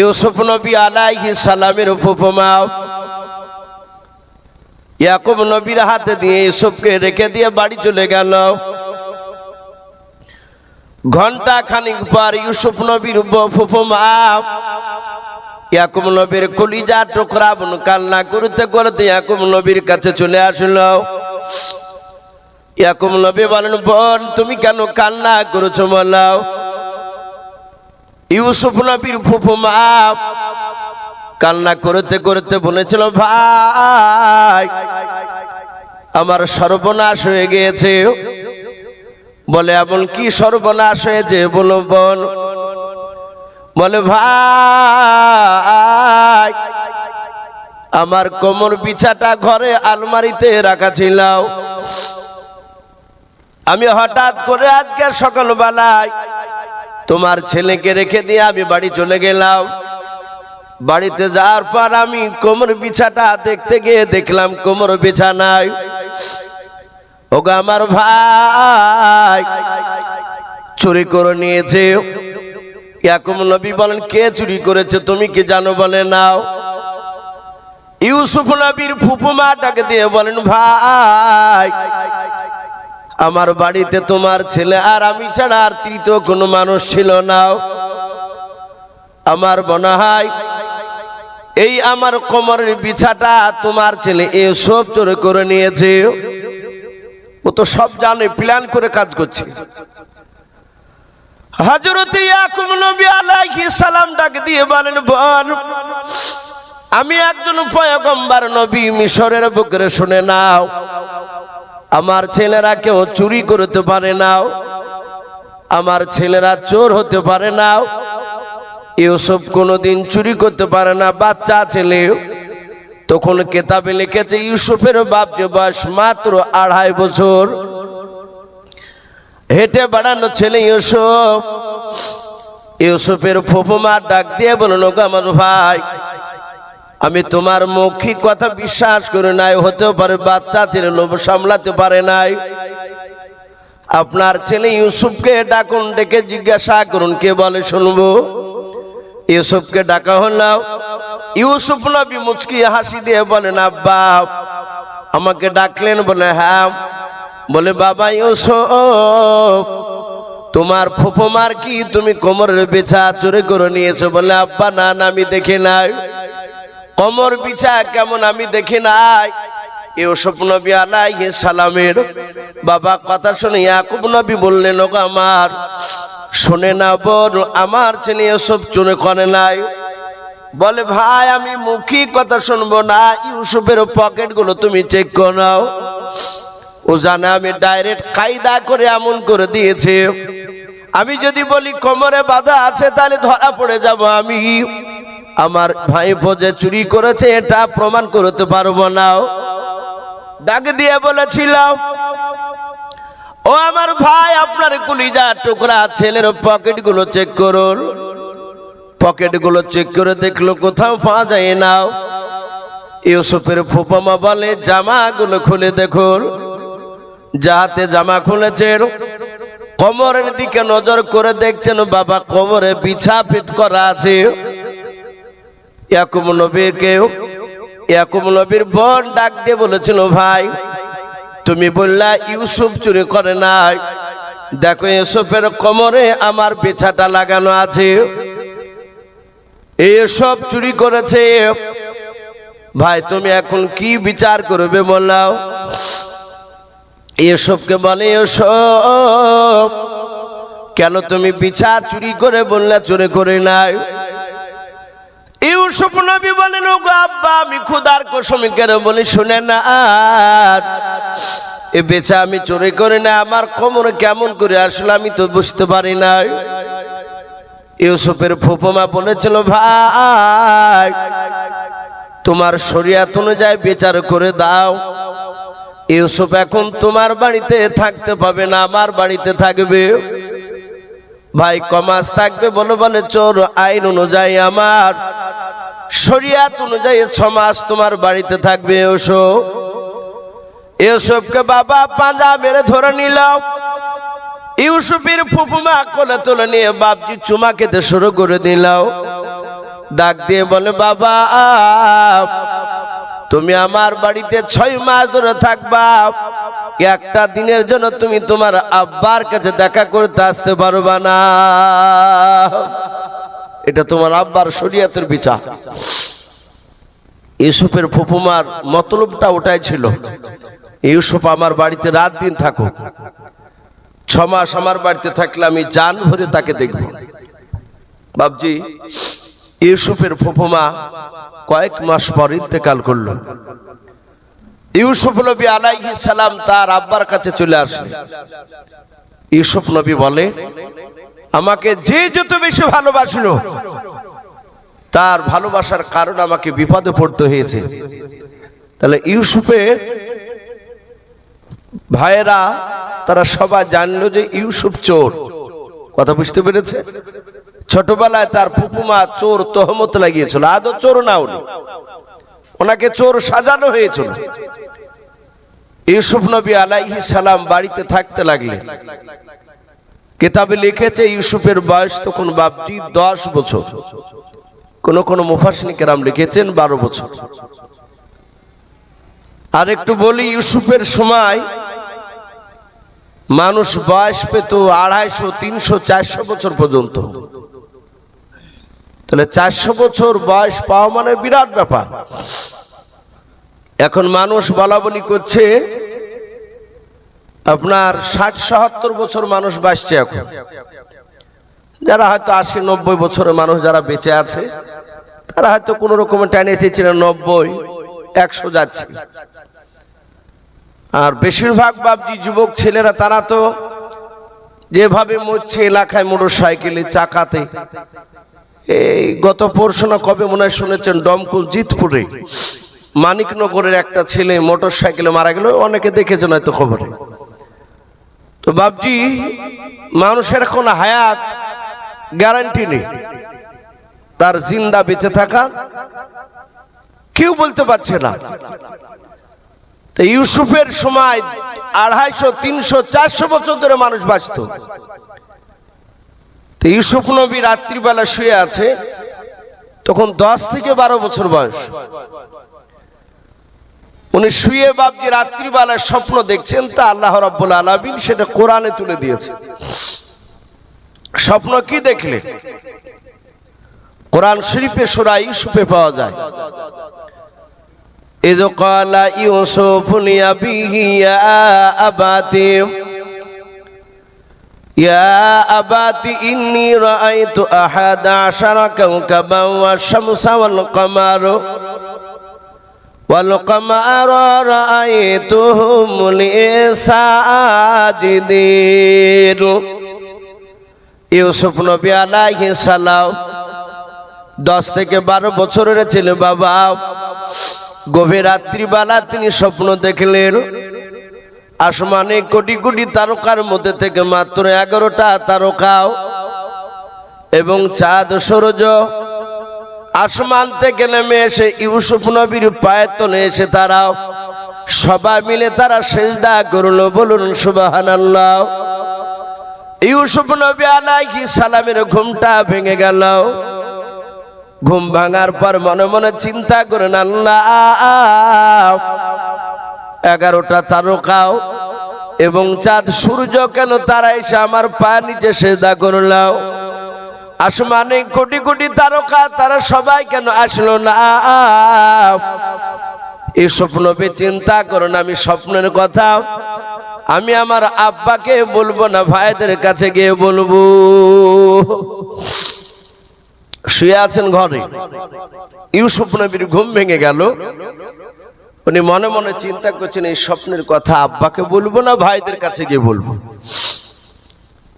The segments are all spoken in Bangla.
ইউসুফ নবী আলাইহি সালামের ফুফমা ইয়াকুব নবীর হাতে দিয়ে ইউসুফকে রেখে দিয়ে বাড়ি চলে গেল। ঘণ্টা খানিক পর ইউসুফ নবীর ফুফমা ইয়াকুব নবীর কলিজা টুকরা বোন কান্না করতে করতে ইয়াকুব নবীর কাছে চলে আসলো। ইয়াকুব নবী বলেন, বোন, তুমি কেন কান্না করেছ বলাও ইউসুফ নবীর ফুফু মা কান্না করতে করতে বলেছিল, ভাই, আমার সর্বনাশ হয়ে গিয়েছে। বলে, এমন কি সর্বনাশ হয়েছে বলো বোন বলে, ভাই, আমার কোমর বিছাটা ঘরে আলমারিতে রাখা ছিল। আমি হঠাৎ করে আজকে সকালবেলায় তোমার ছেলেকে রেখে দিয়ে আমি বাড়ি চলে গেলাম। বাড়িতে যাওয়ার পর আমি কোমর বিছাটা দেখতে গিয়ে দেখলাম কোমর বিছানায় ওগো আমার ভাই, চুরি করে নিয়েছে। ইয়াকুব নবী বলেন, কে চুরি করেছে তুমি কি জানো বলে নাও। ইউসুফ নবীর ফুফুমাটাকে দিয়ে বলেন, ভাই আমার বাড়িতে তোমার ছেলে আর আমি ছাড়া আর তৃতীয় কোনো মানুষ ছিল না। আমার হয় এই আমার কোমরের বিছাটা তোমার ছেলে এসব চোরে করে নিয়েছে। ও তো সব জানে প্ল্যান করে কাজ করছে। হযরত ইয়াকুব নবী আলাইহিস সালাম ডাকে দিয়ে বলেন, বোন, আমি একজন পয়গম্বর নবী, মিশরের বুকের শুনে নাও। আমার ছেলেরা কেউ চুরি করতে পারে নাও আমার ছেলেরা চোর হতে পারে না। ইউসুফ কোনোদিন চুরি করতে পারে না, বাচ্চা ছেলে। তখন কেতাবে লিখেছে, ইউসুফের বাপ যে বয়স মাত্র আড়াই বছর। হেঁটে বাড়ানো ছেলে ইউসুফ। ইউসুফের ফুফুমা ডাক দিয়ে বলল আমার ভাই আমি তোমার মৌখিক কথা বিশ্বাস করি নাই, হতেও পারে বাচ্চা ছেলে লোভ সামলাতে পারে নাই। আপনার ছেলে ইউসুফকে ডাকুন, ডেকে জিজ্ঞাসা করুন, কে বলে শুনব? ইউসুফকে ডাকা হলো ইউসুফ নবী মুচকি হাসি দিয়ে বলেন, আব্বা, আমাকে ডাকলেন বলে হ্যাঁ। বলে, বাবা ইউসুফ, তোমার ফুফুমার কি তুমি কোমরের বেছা চুরি করে নিয়েছো? বলে, আব্বা, না না, আমি দেখি নাই। কমর বিছা কেমন আমি দেখি নাই। ইউসুফ নবী আলাইহিস সালামের বাবা কথা শুনে ইয়াকুব নবী বললেন, ওগো আমার, শুনে না বল আমার ছেলে এসব চুনে করে নাই। বলে, ভাই, আমি মুখী কথা শুনব না, ইউসুফের পকেটগুলো তুমি চেক করো ও জানে আমি ডাইরেক্ট কায়দা করে এমন করে দিয়েছে। আমি যদি বলি, কোমরে বাধা আছে, তাহলে ধরা পড়ে যাব আমি। আমার ভাই যে চুরি করেছে, এটা প্রমাণ করতে পারব না। ডাক দিয়ে বলেছিলাম, ও আমার ভাই, আপনার কুলিজা টুকরা ছেলের পকেটগুলো চেক করুন। পকেটগুলো চেক করে দেখল, কোথাও পাওয়া যায় না। ইউসুফের ফুপামা বলে জামা গুলো খুলে দেখুন। যাহাতে জামা খুলেছেন, কোমরের দিকে নজর করে দেখছেন, বাবা, কোমরে বিছা ফিট করা আছে। ইয়াকুব নবীরকে ইয়াকুব নবীর বোন ডাক দিয়ে বলেছিল, ভাই, তুমি বললা ইউসুফ চুরি করে নাই। দেখো ইউসুফের কোমরে আমার বেছাটা লাগানো আছে। এসব চুরি করেছে। ভাই, তুমি এখন কি বিচার করবে বললাও? এসবকে বলে এসব কেন তুমি বিচার চুরি করে বললে চুরি করে নাই? ইউসুফ নবী বলেন, ওগো আব্বা, আমি খুদার কসমিকের বলি, শুনে না। এ বেচা আমি চুরি করি না, আমার কোমরে কেমন করে আসলে আমি তো বুঝতে পারি না ইউসুফের ফুপমা বলেছিল, ভাই, তোমার শরিয়াত অনুযায়ী বিচার করে দাও। ইউসুফ এখন তোমার বাড়িতে থাকতে পাবে না, আমার বাড়িতে থাকবে। ভাই, কমাস থাকবে বলে বলে, চোর, আইন অনুযায়ী আমার শরিয়াত অনুযায়ী ছ মাস তোমার বাড়িতে থাকবে ওসো ইউসুফকে বাবা পাঁজা মেরে ধরে নিল। ইউসুফের ফুফুমা কোলে তুলে নিয়ে বাপজি চুমা খেতে শুরু করে দিল। ডাক দিয়ে বলে, বাবা, তুমি আমার বাড়িতে ছয় মাস ধরে থাকবা। একটা দিনের জন্য তুমি তোমার আব্বার কাছে দেখা করতে আসতে পারবা না। এটা তোমার আব্বার শরীয়তের বিচার। ইউসুফের ফুপুমার মতলবটা ওটাই ছিল। ইউসুফ আমার বাড়িতে রাত দিন থাকুক। ছ মাস আমার বাড়িতে থাকলে আমি জান ভরে তাকে দেখব। বাবজি ইউসুফের ফুপুমা কয়েক মাস পর ইন্তেকাল করল। ইউসুফ নবী আলাইহি সালাম তার আব্বার কাছে চলে আসে ইউসুফ নবী বলে আমাকে যে যত বেশি ভালোবাসলো, তার ভালোবাসার কারণ আমাকে বিপদে পড়তে হয়েছে। তাহলে ইউসুফের ভাইয়েরা, তারা সবাই জানলো যে ইউসুফ চোর। কথা বুঝতে পেরেছে? ছোটবেলায় তার ফুপুমা চোর তহমত লাগিয়েছিল, আদৌ চোর না উনি। ওনাকে চোর সাজানো হয়েছিল। ইউসুফ নবী আলাইহি সালাম বাড়িতে থাকতে লাগলেন। কিতাবে লিখেছে ইউসুফের বয়স তখন বাপটি দশ বছর। কোন কোন মুফাসনি কেরাম লিখেছেন বারো বছর। আর একটু বলি, ইউসুফের সময় মানুষ বয়স পেত আড়াইশো, তিনশো, চারশো বছর পর্যন্ত। তাহলে চারশো বছর বয়স পাওয়া মানে বিরাট ব্যাপার। এখন মানুষ বলা বলি করছে আপনার ষাট সাহাত্তর বছর মানুষ বাঁচছে এখন। যারা হয়তো আশি, নব্বই বছরের মানুষ যারা বেঁচে আছে, তারা হয়তো কোন রকমের টাইনে এসেছিল নব্বই, একশো যাচ্ছে। আর বেশিরভাগ বাবজি যুবক ছেলেরা, তারা তো যেভাবে মরছে এলাকায় মোটর সাইকেলে চাকাতে। এই গত পরশোনা কবে মনে হয় শুনেছেন, দমকুল জিতপুরে মানিকনগরের একটা ছেলে মোটর সাইকেলে মারা গেল, অনেকে দেখেছেন হয়তো খবরে। তো বাবজি মানুষের কোনো হায়াত গ্যারান্টি নেই। তার জিন্দা বেঁচে থাকা কেউ বলতে পারছে না। তো ইউসুফের সময় আড়াইশো, তিনশো, চারশো বছর ধরে মানুষ বাঁচত। তো ইউসুফ নবী রাত্রিবেলা শুয়ে আছে, তখন দশ থেকে বারো বছর বয়স। উনি শুয়ে বাবজি রাত্রিবেলায় স্বপ্ন দেখছেন তা আল্লাহ রাব্বুল আলামিন সেটা কোরআনে তুলে দিয়েছে স্বপ্ন কি দেখলেন কোরআন শরীফে সূরা ইউসুফে পাওয়া যায় إذ قال يوسف لأبيه يا أباتي يا أبات إني رأيت أحد عشر كوكبا والشمس والقمر والقمر رأيتهم لي ساجدين ইউসুফ নবী আলাইহিস সালাম দশ থেকে বারো বছরের ছেলে বাবা গভীর রাত্রিবেলা তিনি স্বপ্ন দেখলেন আসমানে কোটি কোটি তারকার মধ্যে থেকে মাত্র এগারোটা তারকাও এবং চাঁদ সূর্য আসমান থেকে নেমে এসে ইউসুফ নবীর পায়ের তলে এসে তারাও সবাই মিলে তারা সেজদা করল, বলুন সুবাহান আল্লাহ ইউসুফ নবী আলাইহি সালামের ঘুমটা ভেঙে গেল। ঘুম ভাঙার পর মনে মনে চিন্তা করেন, আল্লাহ, এগারোটা তারকাও এবং চাঁদ সূর্য কেন তারা এসে আমার পা নিচে সেজদা করলাও আসমানে কোটি কোটি তারকা, তারা সবাই কেন আসলো না? এই স্বপ্ন চিন্তা করুন, আমি স্বপ্নের কথা আমি আমার আব্বাকে বলব না, ভাইদের কাছে গিয়ে বলব। শুয়ে আছেন ঘরে। ইউসুফ নবীর ঘুম ভেঙে গেল। উনি মনে মনে চিন্তা করছেন, এই স্বপ্নের কথা আব্বাকে বলব না, ভাইদের কাছে গিয়ে বলব।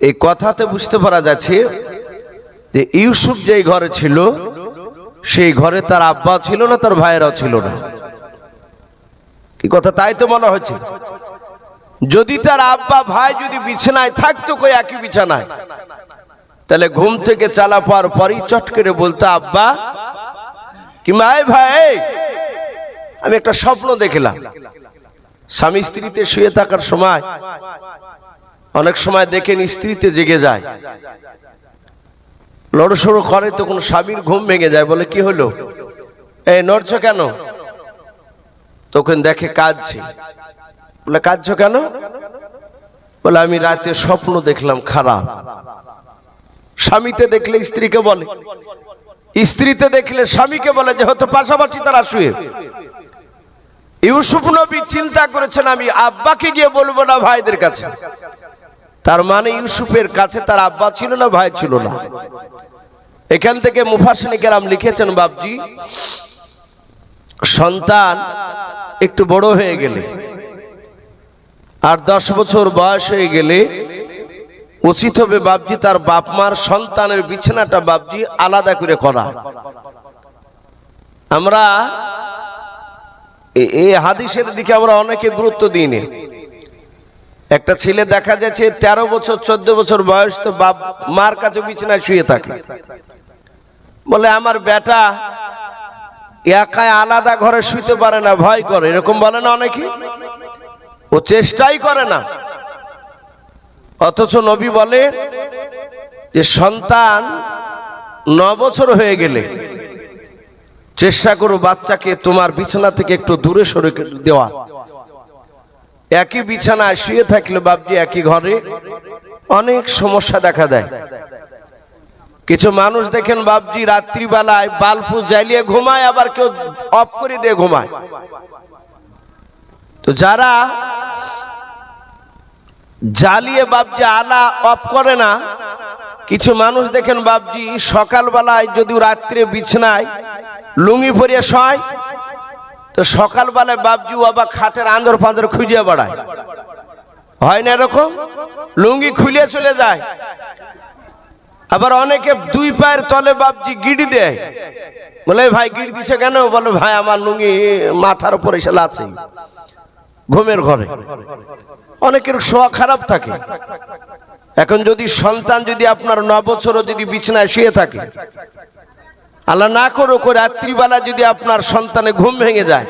এই কথাতে বুঝতে পারা যাচ্ছে যে ইউসুফ যেই ঘরে ছিল, সেই ঘরে তার আব্বা ছিল না, তার ভাইয়েরাও ছিল না। কি কথা তাই তো মনে হচ্ছে যদি তার আব্বা ভাই যদি বিছানায় থাকতো, কই একই বিছানায়? তাহলে ঘুম থেকে চালা পাওয়ার পরই চট করে বলতো, আব্বা, কি মায় ভাই আমি একটা স্বপ্ন দেখলাম। স্বামী স্ত্রীতে শুয়ে থাকার সময়, অনেক সময় দেখেন স্ত্রীতে জেগে যায়। লড়সড়ো করে তখন স্বামীর ঘুম ভেঙে যায় বলে কি হলো? এই নড়ছ কেন? তখন দেখে কাঁদছে। বলে, কাঁদছ কেন? বলে, আমি রাতে স্বপ্ন দেখলাম খারাপ। স্বামীতে দেখলে স্ত্রীকে বলে। স্ত্রীতে দেখলে স্বামীকে বলে যে, হয়তো পাশাপাশি তারা শুয়ে। ইউসুফ নবী চিন্তা করেছেন, আমি আব্বাকে গিয়ে বলব না ভাইদের কাছে। তার মানে ইউসুফের কাছে তার আব্বা ছিল না, ভাই ছিল না। এখান থেকে মুফাসনিকেরাম লিখেছেন বাবজি সন্তান একটু বড় হয়ে গেলে, আর দশ বছর বয়স হয়ে গেলে উচিত হবে বাবজি তার বাপ মার সন্তানের বিছানাটা বাবজি আলাদা করে করা। আমরা এই হাদিসের দিকে আমরা অনেকে গুরুত্ব দিইনি একটা ছেলে দেখা যাচ্ছে তেরো বছর, চোদ্দ বছর বয়স, তো বাপ মার কাছে বিছানায় শুয়ে থাকে। বলে, আমার বেটা একাই আলাদা ঘরে শুইতে পারে না, ভয় করে। এরকম বলে না অনেকে? ও চেষ্টাই করে না। অথচ নবী বলে যে, সন্তান ন বছর হয়ে গেলে চেষ্টা করো বাচ্চাকে তোমার বিছানা থেকে একটু দূরে সরে দেওয়া একই বিছানায় শুয়ে থাকলে বাবজি একই ঘরে অনেক সমস্যা দেখা দেয়। কিছু মানুষ দেখেন বাবজি রাত্রিবেলায় বাল্বু জ্বালিয়ে ঘুমায়, আবার কেউ অফ করে দিয়ে ঘুমায়। তো যারা জ্বালিয়ে বাবজি আলা অফ করে না, কিছু মানুষ দেখেন বাবজি সকালবেলায় যদি রাত্রে বিছনায় লুঙ্গি পরিয়ে শয় তো সকালবেলায় বাবজি বাবা খাটের আন্দর ফান্দর খুঁজে বেড়ায়। হয় না এরকম? লুঙ্গি খুলে চলে যায়। আবার অনেকে দুই পায়ের তলে বাবজি গিড়ি দেয়। বলে ভাই, গিড়ি দিছে কেন? বলে, ভাই, আমার লুঙ্গি মাথার উপরে এসে আছে ঘুমের ঘরে। অনেকের শোয়া খারাপ থাকে। এখন যদি সন্তান যদি আপনার ন বছরও যদি বিছানায় শুয়ে থাকে আল্লাহ না করো রাত্রিবেলা যদি আপনার সন্তানে ঘুম ভেঙে যায়,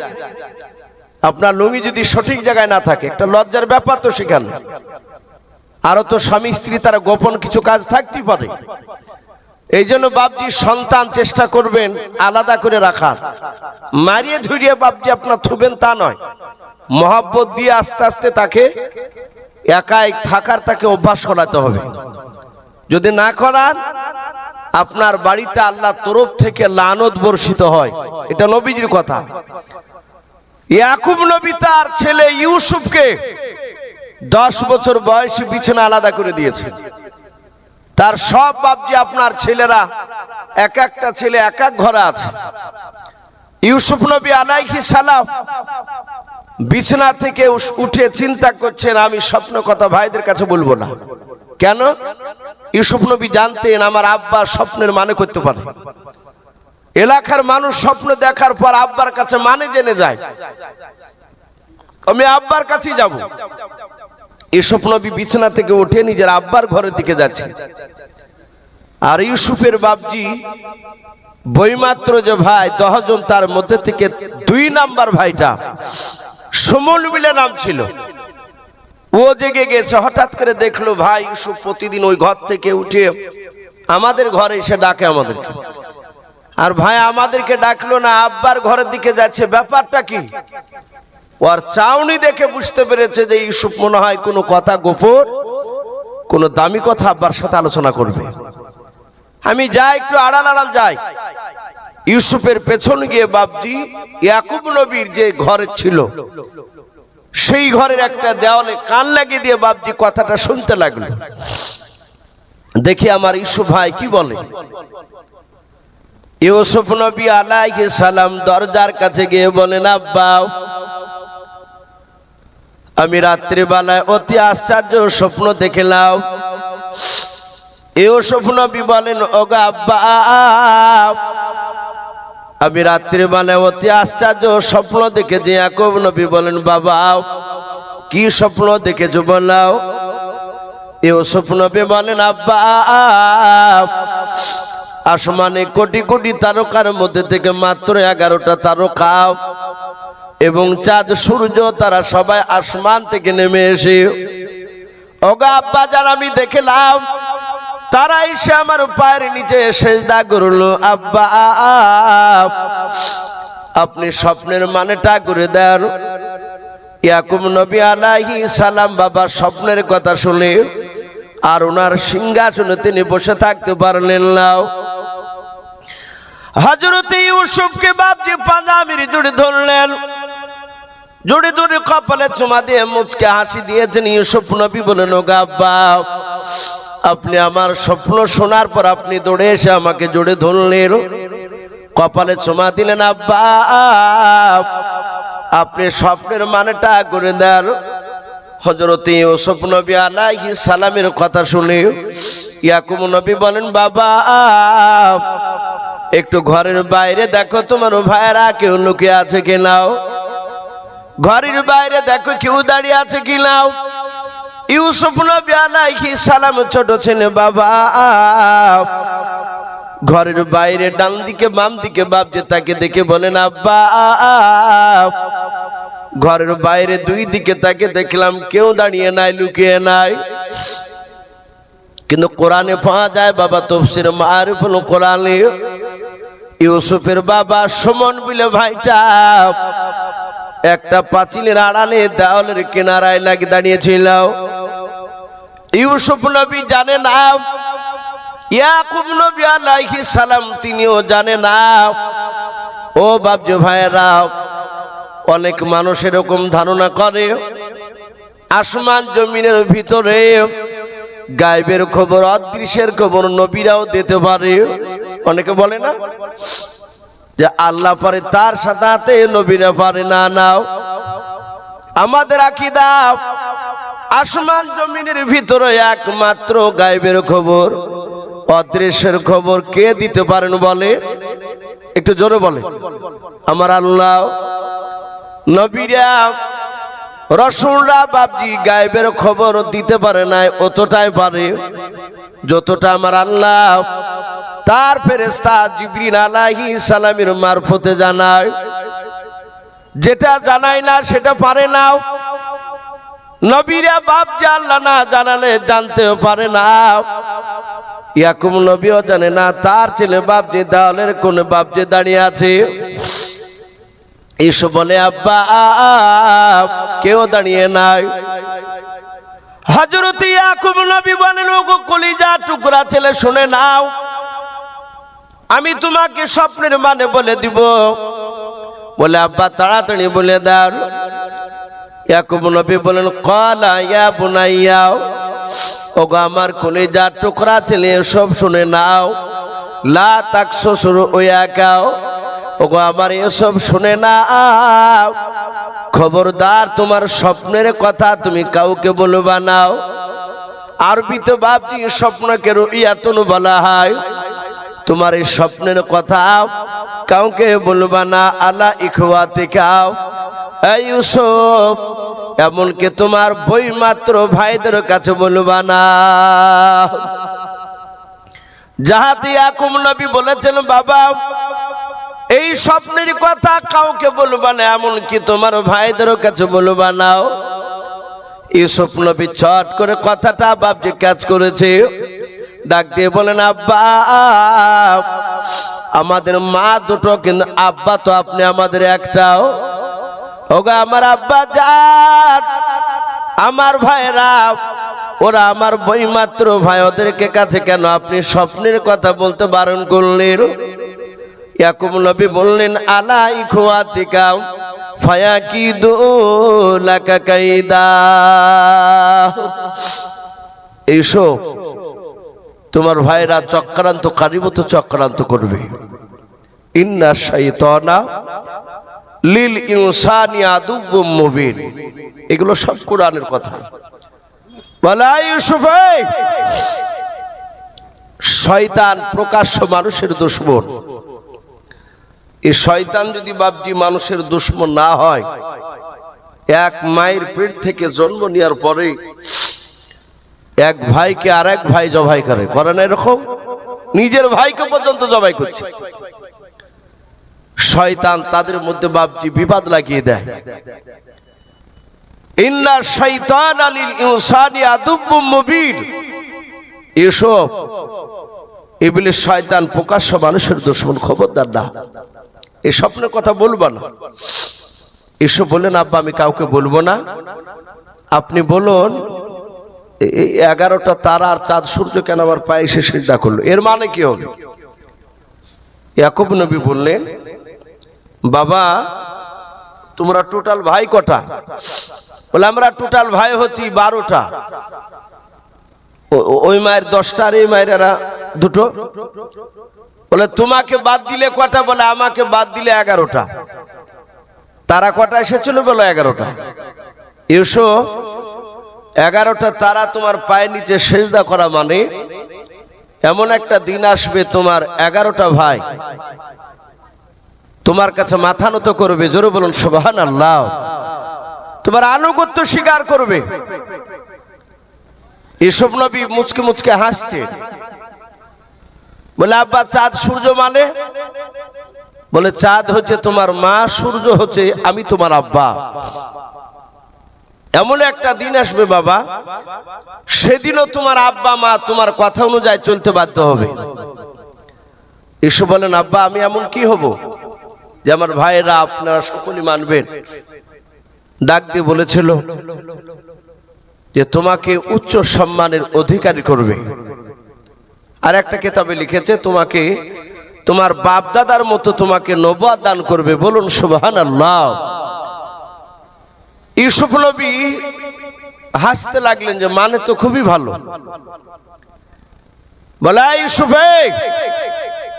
আপনার লুঙ্গি যদি সঠিক জায়গায় না থাকে, একটা লজ্জার ব্যাপার তো সেখানে। আরও তো স্বামী স্ত্রী, তারা গোপন কিছু কাজ থাকতেই পারে। এই জন্য বাপজি সন্তান চেষ্টা করবেন আলাদা করে রাখার। মারিয়ে ধরিয়ে বাপজি আপনার থুবেন তা নয়। মহাব্বত দিয়ে আস্তে আস্তে তাকে একাই থাকার তাকে অভ্যাস করাতে হবে। যদি না করান আপনার বাড়িতে আল্লাহ তরফ থেকে লানত বর্ষিত হয়। এটা নবীজির কথা। ইয়াকুব নবী তার ছেলে ইউসুফকে দশ বছর বয়সী বিছানা আলাদা করে দিয়েছে। তার সব বাপজি আপনার ছেলেরা, এক একটা ছেলে এক এক ঘরে আছে। ইউসুফ নবী আলাইহি সালাম বিছানা থেকে উঠে চিন্তা করছেন, আমি স্বপ্ন কথা ভাইদের কাছে বলব না। কেন? ইউসুফ নবী জানতেন, আমার আব্বা স্বপ্নের মানে করতে পারে। এলাকার মানুষ স্বপ্ন দেখার পর আব্বার কাছে মানে জেনে যায়, আমি আব্বার কাছেই যাব। ইউসুফ নবী বিছানা থেকে উঠে নিজের আব্বার ঘরের দিকে যাচ্ছে। আর ইউসুফের বাপজি বইমাত্র যে ভাই, দহজন তার মধ্যে থেকে দুই নাম্বার ভাইটা সমল মিলে নাম ছিল। ও জেগে গেছে, হঠাৎ করে দেখল ভাই ইউসুফ প্রতিদিন ওই ঘর থেকে উঠে আমাদের ঘরে এসে ডাকে আমাদেরকে। আর ভাই আমাদেরকে ডাকলো না, আব্বার ঘরের দিকে যাচ্ছে, ব্যাপারটা কি? ওর চাউনি দেখে বুঝতে পেরেছে যে ইউসুফ মনে হয় কোনো কথা গোপন, কোনো দামি কথা আব্বার সাথে আলোচনা করবে। আমি যাই, একটু আড়াল আড়াল যাই। ইউসুফের পেছন গিয়ে বাবজি ইয়াকুব নবীর যে ঘরে ছিল সেই ঘরের একটা দেওয়ালে কান লাগিয়ে দিয়ে বাবজি কথাটা শুনতে লাগল। দেখি আমার ইসু ভাই কি বলে? ইউসুফ নবী আলাইহিস সালাম দরজার কাছে গিয়ে বলেন, আব্বা, আমি রাত্রিবেলায় অতি আশ্চর্য স্বপ্ন দেখলাম ইউসুফ নবী বলেন, ওগা আব্বা আমি রাত্রিবেলায় অতি আশ্চর্য স্বপ্ন দেখেছি। ইয়াকুব নবী বলেন, বাবা, কি স্বপ্ন দেখেছ বলাও? ইউসুফ নবী বলেন, আব্বা, আসমানে কোটি কোটি তারকার মধ্যে থেকে মাত্র এগারোটা তারকা এবং চাঁদ, সূর্য, তারা সবাই আসমান থেকে নেমে এসে, ওগা আব্বা, যার আমি দেখলাম তারা এসে আমার পায়ের নিচে সেজদা করল, আব্বা আপনি স্বপ্নের মানেটা করে দেন। ইয়াকুব নবী আলাইহি সালাম বাবা স্বপ্নের কথা শুনে আর ওনার সিংহাসনে তিনি বসে থাকতে পারলেন না। হজরত ইউসুফকে বাপজি পাঞ্জাবির জুড়ে ধরলেন। জুড়ে জুড়ে কপালে চুমা দিয়ে মুচকে হাসি দিয়েছেন ইউসুফ নবী বলেন ও আব্বা আপনি আমার স্বপ্ন শোনার পর আপনি দৌড়ে এসে আমাকে জুড়ে ধরলেন। কপালে চুমা দিলেন, আব্বা। আপনি স্বপ্নের মানেটা করে দেন। হজরত ইউসুফ নবী আলাইহি সালামের কথা শুনে ইয়াকুব নবী বলেন, বাবা, একটু ঘরের বাইরে দেখো তোমার ভাইয়েরা কেউ লুকিয়ে আছে কি নাও ঘরের বাইরে দেখো কেউ দাঁড়িয়ে আছে কি নাও ইউসুফ নবী আলাইহি সালাম ছোট ছেলে বাবা। ঘরের বাইরে ডান দিকে বাম দিকে বাপজে তাকে দেখে বলেন, আব্বা, ঘরের বাইরে দুই দিকে তাকে দেখলাম, কেউ দাঁড়িয়ে নাই, লুকিয়ে নাই। কিন্তু কোরআনে পাওয়া যায়, বাবা তফসির মারিফুল কোরআনে ইউসুফের বাবা সুমন বিলে, ভাইটা, একটা পাঁচিলের আড়ালে দেওয়ালের কিনারায় লাগে দাঁড়িয়েছিল। ইউসুফ নবী জানে না। ইয়াকুব নবী আলাইহিস সালাম তিনিও জানে না। ও বাবজু ভাইয়েরা, অনেক মানুষ এরকম ধারণা করে। আসমান জমিনের ভিতরে গায়েবের খবর, অদৃশ্যের খবর নবীরাও দিতে পারে। অনেকে বলে না যে আল্লাহ পারে, তার সাথে নবীরা পারে না নাও আমাদের আকিদা আসমান জমিনের ভিতরে একমাত্র গায়েবের খবর, অদৃশ্যের খবর কে দিতে পারেন বলে? একটু জোরে বলে। আমার আল্লাহ, নবীরা, রসুলরা বাবজি গায়েবের খবর দিতে পারে নাই, অতটাই পারে। যতটা আমার আল্লাহ, তার ফেরেস্তা জিবরিন আলাহি সালামের মারফতে জানায়। যেটা জানায় না, সেটা পারে না। নবীরা বাপ যে আল্লাহ না জানালে জানতেও পারে না। ইয়াকুম নবীও জানে না, তার ছেলে বাপ যে দেওয়ালের কোন বাপ যে দাঁড়িয়ে আছে। এসো বলে, আব্বা, কেউ দাঁড়িয়ে নাই। হজরত ইয়াকুব নবী বলেন, ওগো কলিজা টুকরা ছেলে, শুনে নাও। আমি তোমাকে স্বপ্নের মানে বলে দিব। বলে, আব্বা, তাড়াতাড়ি বলে দাও। ইয়াকুব নবী বলেন, কলা ইয়া বুনাইয়াও, ওগো আমার কলিজা টুকরা ছেলে সব শুনে নাও। লা তাক শ্বশুর ওয়া কাও ওগো আমার এসব শুনে না খবরদার, তোমার স্বপ্নের কথা তুমি কাউকে বলবা নাও। আরবিতে বাপজি, স্বপ্নকে রুইয়াতুন বলা হয়। তোমার এই স্বপ্নের কথা কাউকে বলবা না। আলা ইখওয়াতে কাও ইউসুফ, এমনকি তোমার বই মাত্র ভাইদের কাছে বলবা না। যাহাতে আকুম নবী বলেছেন, বাবা, এই স্বপ্নের কথা কাউকে বলবা না, এমনকি তোমার ভাইদের কাছে বলবা নাও এই স্বপ্ন চট করে কথাটা বাপজি কাজ করেছে। ডাক দিয়ে বলেন, আব্বা, আমাদের মা দুটো, কিন্তু আব্বা তো আপনি আমাদের একটাও। ওগা আমার আব্বা যান আমার ভাইরা, ওরা আমার বই মাত্র ভাই, ওদেরকে কাছে কেন আপনি স্বপ্নের কথা বলতে বারণ করলেন? ইয়াকুব নবী বললেন, আলা ইখওয়াতিকা ফায়াকিদু লাকা কাইদা। এইসো তোমার ভাইরা চক্রান্ত কারিমতো চক্রান্ত করবে। ইন্না শাইতানা লিল ইনসানি আদুব্বুম মুবিন। এগুলো সব কোরআনের কথা। শয়তান প্রকাশ্য মানুষের দুশ্মন। এই শয়তান যদি বাপজি মানুষের দুশ্মন না হয়, এক মায়ের পেট থেকে জন্ম নেওয়ার পরে এক ভাইকে আর এক ভাই জবাই করে। করে না এরকম? নিজের ভাইকে পর্যন্ত জবাই করছে। শয়তান তাদের মধ্যে বাপজি বিবাদ লাগিয়ে দেয়। ইন্না শৈতান আলিল ইনসানি আদুব্বুম মুবিন। ইউসুফ ইবলিশ শয়তান প্রকাশ্য মানুষের দুশ্মন, খবরদার না। এই স্বপ্নের কথা বলব না। এসব বললেন, আব্বা, আমি কাউকে বলব না। আপনি বলুন এই এগারোটা তারা আর চাঁদ, সূর্য কেন আমার পায়ে এসে সিজদা করল? এর মানে কি হবে? ইয়াকুব নবী বললেন বাবা, তোমরা টোটাল ভাই কটা? বলে, আমরা টোটাল ভাই হচ্ছি বারোটা। ওই মায়ের দশটা এই মায়ের এরা দুটো? বলে, তোমাকে বাদ দিলে কটা? বলে, আমাকে বাদ দিলে এগারোটা। তারা কটা এসেছিল বলো, এগারোটা। এসো এগারোটা তারা তোমার পায়ের নিচে সেজদা করা মানে এমন একটা দিন আসবে তোমার এগারোটা ভাই। তোমার কাছে মাথা নত করবে, জোরে বলুন সুবাহান আল্লাহ তোমার আনুগত্য স্বীকার করবে। এসব নবী মুচকে মুচকে হাসছে। বলে, আব্বা, চাঁদ সূর্য মানে? বলে, চাঁদ হচ্ছে তোমার মা, সূর্য হচ্ছে আমি, তোমার আব্বা। এমন একটা দিন আসবে, বাবা। সেদিনও তোমার আব্বা, মা, তোমার কথা অনুযায়ী চলতে বাধ্য হবে। এসে বলেন, আব্বা, আমি এমন কি হব? যে আমার ভাইয়েরা আপনারা সকলেই মানবেন। ডাক দিয়ে বলেছিল যে তোমাকে উচ্চ সম্মানের অধিকারী করবে। আর একটা কেতাবে লিখেছে, তোমাকে, তোমার বাপ দাদার মতো তোমাকে নবাদ দান করবে। বলুন সুবহান আল্লাহ ইউসুফ নবী হাসতে লাগলেন যে মানে তো খুবই ভালো। বলে "এই ইউসুফে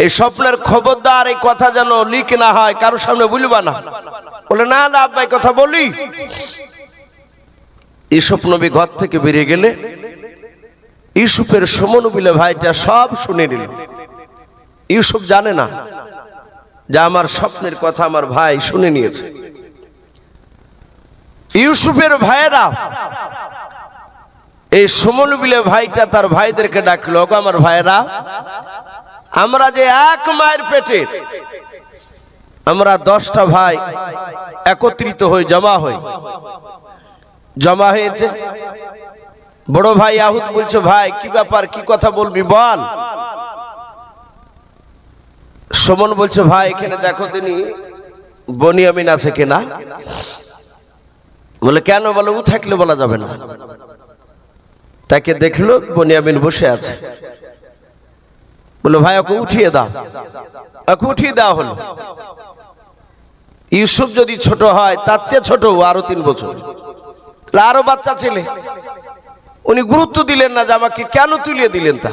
এই স্বপ্নের খবরদার এই কথা যেন লিক না হয়, কারোর সামনে বলবা না। বলে, না না, আব্বাই, কথা বলি। ইউসুফ নবী ঘর থেকে বেরিয়ে গেলে ইউসুফের সমনবিলে ভাইটা, সব শুনে নিল। ইউসুফ জানে না যে আমার স্বপ্নের কথা আমার ভাই শুনে নিয়েছে। ইউসুফের ভাইয়েরা এই সমনবিলে ভাইটা তার ভাইদেরকে ডাকলো। আমার ভাইয়েরা আমরা যে এক মায়ের পেটে আমরা দশটা ভাই একত্রিত হই, জমা হই। জমা হয়েছে। বড় ভাই আহুদ বলছে, ভাই, কি ব্যাপার? কি কথা বলবি? বল। সুমন বলছে, ভাই, এখানে দেখো তিনি বনিয়ামিন আছে কিনা? বলে, কেন? বলে, ও থাকলে বলা যাবে না। তাকে দেখল বনিয়ামিন বসে আছে। বলে ভাই, ওকে উঠিয়ে দাও। ওকে উঠিয়ে দেওয়া হলো। ইউসুফ যদি ছোট হয়, তার চেয়ে ছোট আরও তিন বছর। আরও বাচ্চা ছেলে। উনি গুরুত্ব দিলেন না যে আমাকে কেন তুলিয়ে দিলেন তা।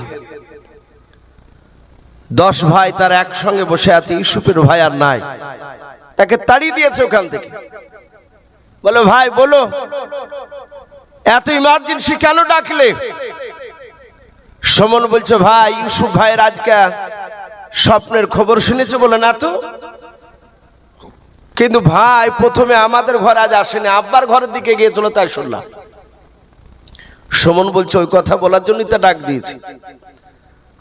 দশ ভাই তার একসঙ্গে বসে আছে, ইউসুফের ভাই আর নাই। তাকে তাড়িয়ে দিয়েছে ওখান থেকে। বলো ভাই, বলো, এত ইমার্জেন্সি কেন ডাকলে? সমন বলছে, ভাই, ইউসুফ ভাইয়ের আজকে স্বপ্নের খবর শুনেছে বলে না তো? কিন্তু ভাই, প্রথমে আমাদের ঘরে আজ আসেনি, আব্বার ঘরের দিকে গিয়েছিল, তাই শুনলাম। সুমন বলছে, ওই কথা বলার জন্যই তা ডাক দিয়েছি।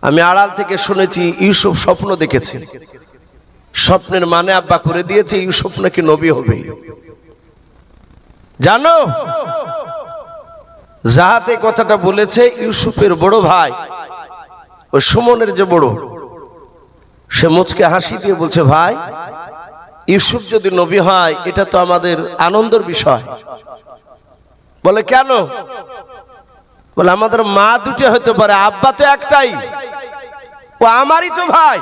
আমি আড়াল থেকে শুনেছি, ইউসুফ স্বপ্ন দেখেছে। স্বপ্নের মানে আব্বা করে দিয়েছে, ইউসুফ নাকি নবী হবে। জানো যাহাতে কথাটা বলেছে ইউসুফের বড় ভাই ওই সুমনের যে বড়, সে মুচকে হাসি দিয়ে বলছে, ভাই, ইউসুফ যদি নবী হয়, এটা তো আমাদের আনন্দের বিষয়। বলে, কেন? বলে, আমাদের মা দুটি হতে পারে, আব্বা তো একটাই, ও আমারই তো ভাই।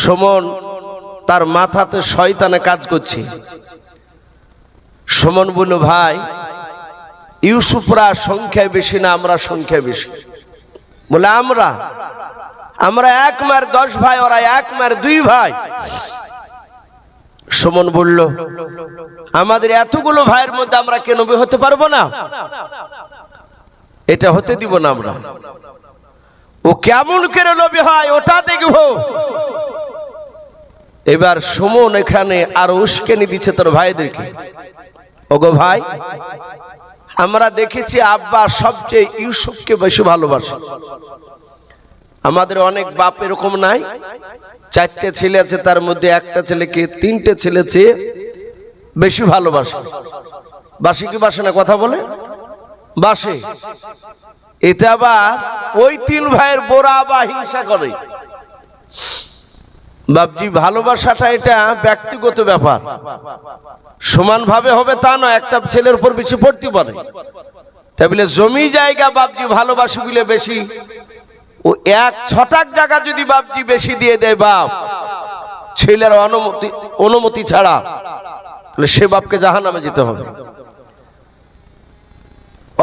সুমন তার মাথাতে শয়তানে কাজ করছে। সুমন বলল, ভাই ইউসুফরা সংখ্যায় বেশি না আমরা সংখ্যায় বেশি? বলে, আমরা। আমরা এক মার দশ ভাই, ওরা এক মার দুই ভাই। সুমন বলল, আমাদের এতগুলো ভাইয়ের মধ্যে আমরা কেন হতে পারব না? এটা হতে দিব না আমরা। ও কেমন করে নবী হয়, ওটা দেখব। এবার সুমন এখানে আর উস্কেনি দিচ্ছে তোর ভাইদেরকে। ওগো ভাই আমরা দেখেছি আব্বা সবচেয়ে ইউসুফকে বেশি ভালোবাসে। আমাদের অনেক বাপ এরকম নাই। চারটে ছেলে আছে, তার মধ্যে একটা ছেলেকে তিনটে ছেলে চেয়ে বেশি ভালোবাসে। বাসে কি বাসে না কথা বলে? বাসে। এটা আবার ওই তিন ভাইয়ের বোরা বা হিংসা করে। বাপজি, ভালোবাসাটা এটা ব্যক্তিগত ব্যাপার। সমানভাবে হবে তা নয়, একটা ছেলের উপর বেশি পড়তে পারে তাই বলে, জমি জায়গা বাপজি ভালোবাসি বলে বেশি। ও এক ছটাক জায়গা যদি বাপজি বেশি দিয়ে দেয় বাপ, ছেলের অনুমতি অনুমতি ছাড়া, তাহলে সে বাপকে জাহান নামে যেতে হবে।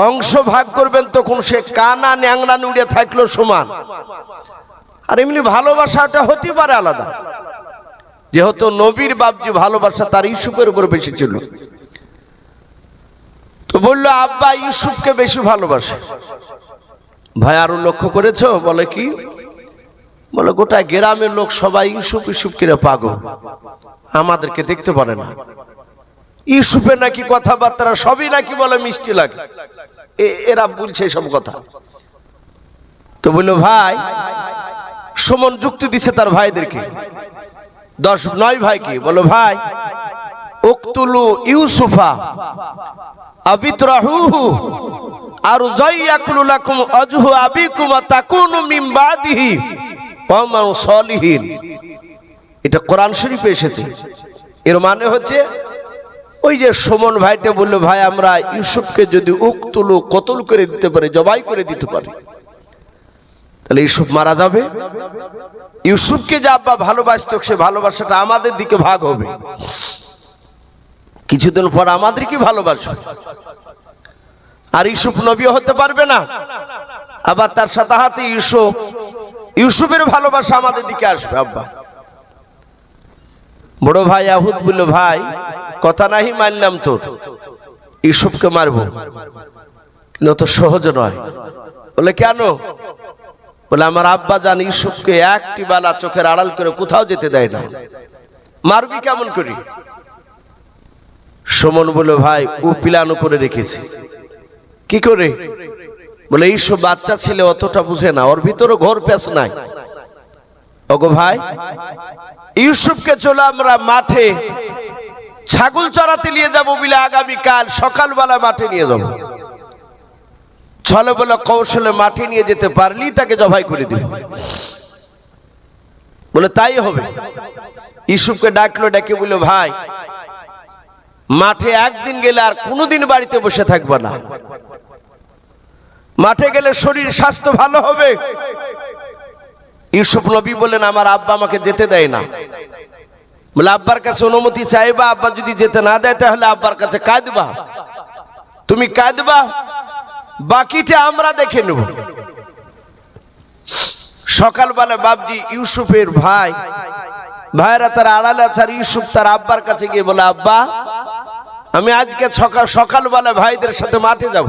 অংশ ভাগ করবেন তখন সে কানা ন্যাংরা নুড়ে থাকল সমান। আর এমনি ভালোবাসাটা হতে পারে আলাদা। যেহেতু নবীর বাপজি ভালোবাসা তার ইউসুফের উপর বেশি ছিল। তো বলল, আব্বা, ইউসুফকে বেশি ভালোবাসে। ভাই, আরও লক্ষ্য করেছ? বলে কি? বলে, গোটা গ্রামের লোক সবাই ইউসুফ ইউসুফ কিরে পাগল। আমাদেরকে দেখতে পারে না। ইউসুফের নাকি কথাবার্তা সবই নাকি বলে মিষ্টি লাগে। এরা বলছে সব কথা। তো বলল, ভাই সুমন যুক্তি দিছে তার ভাইদেরকে। দশ, নয় ভাইকে বলো, ভাই, উকতুলু ইউসুফা, আবিতরাহুহু, আর যাইয়াকুলু লাকুম আজহু আবিকুম তাকুনু মিন বাদিহি কওমান সলিহিন। এটা কোরআন শরীফে এসেছে। এর মানে হচ্ছে, ওই যে সুমন ভাইটা বলল, ভাই, আমরা ইউসুফকে যদি উকতুলু, কতল করে দিতে পারি, জবাই করে দিতে পারি। তাহলে ইউসুফ মারা যাবে। ইউসুফকে যে আব্বা ভালোবাসতো, সে ভালোবাসাটা আমাদের দিকে ভাগ হবে। কিছুদিন পর আমাদের কি ভালোবাসবে। আর ইউসুফ নবী হতে পারবে না। আবার তার সাথে হাতে ইউসুফ। ইউসুফের ভালোবাসা আমাদের দিকে আসবে, আব্বা। বড় ভাই আহুদ বলল, ভাই, কথা নাহি মানলাম তোর। ইউসুফকে মারবো। কিন্তু অত সহজ নয়। বলে, কেন? বলে, আমার আব্বা জান ইউসুফকে একটি বালা চোখের আড়াল করে কোথাও যেতে দেয় না। মারবি কেমন করি? সুমন বলে, ভাই, ও পিলানো করে রেখেছি। কি করে? বলে এইসব বাচ্চা ছেলে অতটা বুঝে না, ওর ভিতরে ঘর পেছ নাই। ওগো ভাই, ইউসুফকে চলে আমরা মাঠে। ছাগল চড়াতে নিয়ে যাব বলে আগামীকাল সকালবেলা মাঠে নিয়ে যাব। ছলে বলে কৌশলে মাঠে নিয়ে যেতে পারলি তাকে জবাই করে দিল। বলে, তাই হবে। ইউসুফকে ডাকলো, ডাকে বলল, ভাই, মাঠে একদিন গেলে আর কোনোদিন বাড়িতে বসে থাকবে না। মাঠে গেলে শরীর স্বাস্থ্য ভালো হবে। ইউসুফ নবী বলেন আমার আব্বা আমাকে যেতে দেয় না। বলে, আব্বার কাছে অনুমতি চাইবা, আব্বা যদি যেতে না দেয় তাহলে আব্বার কাছে কাঁদবা। তুমি কাঁদবা বাকিটা আমরা দেখে নেব। সকালবেলা বাবজি ইউসুফের ভাই ভাইরা তার আড়ালে আছে আর ইউসুফ তার আব্বার কাছে গিয়ে বলে, আব্বা, আমি আজকে সকাল, সকালবেলা ভাইদের সাথে মাঠে যাব।